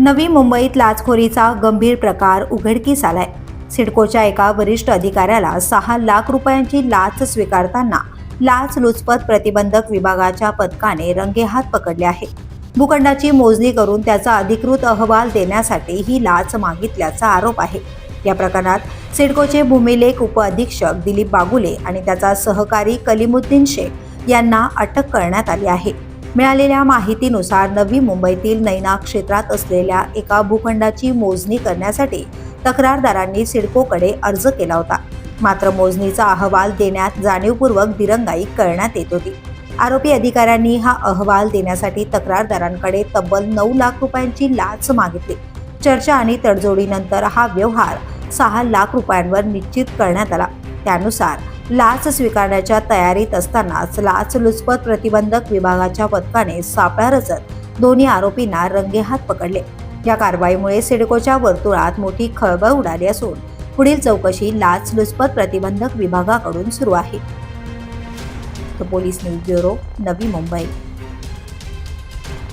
नवी मुंबईत लाचखोरीचा गंभीर प्रकार उघडकीस आलाय. सिडकोच्या एका वरिष्ठ अधिकाऱ्याला सहा लाख रुपयांची लाच स्वीकारताना लाच लुचपत प्रतिबंधक विभागाच्या पथकाने रंगेहात पकडले आहे. भूखंडाची मोजणी करून त्याचा अधिकृत अहवाल देण्यासाठी ही लाच मागितल्याचा आरोप आहे. या प्रकरणात सिडकोचे भूमिलेख उपअधीक्षक दिलीप बागुले आणि त्याचा सहकारी कलिमुद्दीन शेख यांना अटक करण्यात आली आहे. मिळालेल्या माहितीनुसार नवी मुंबईतील नैना क्षेत्रात असलेल्या एका भूखंडाची मोजणी करण्यासाठी तक्रारदारांनी सिडकोकडे अर्ज केला होता. मात्र मोजणीचा अहवाल देण्यात जाणीवपूर्वक दिरंगाई करण्यात येत होती. आरोपी अधिकाऱ्यांनी हा अहवाल देण्यासाठी तक्रारदारांकडे तब्बल नऊ लाख रुपयांची लाच मागितली. चर्चा आणि तडजोडीनंतर हा व्यवहार सहा लाख रुपयांवर निश्चित करण्यात आला. त्यानुसार लाच स्वीकारण्याच्या तयारीत असतानाच लाचलुचपत प्रतिबंधक विभागाच्या पथकाने सापळा रचत दोन्ही आरोपींना रंगेहात पकडले. या कारवाईमुळे सिडकोच्या वर्तुळात मोठी खळबळ उडाली असून पुढील चौकशी लाचलुचपत प्रतिबंधक विभागाकडून सुरू आहे. Police news bureau Navi Mumbai.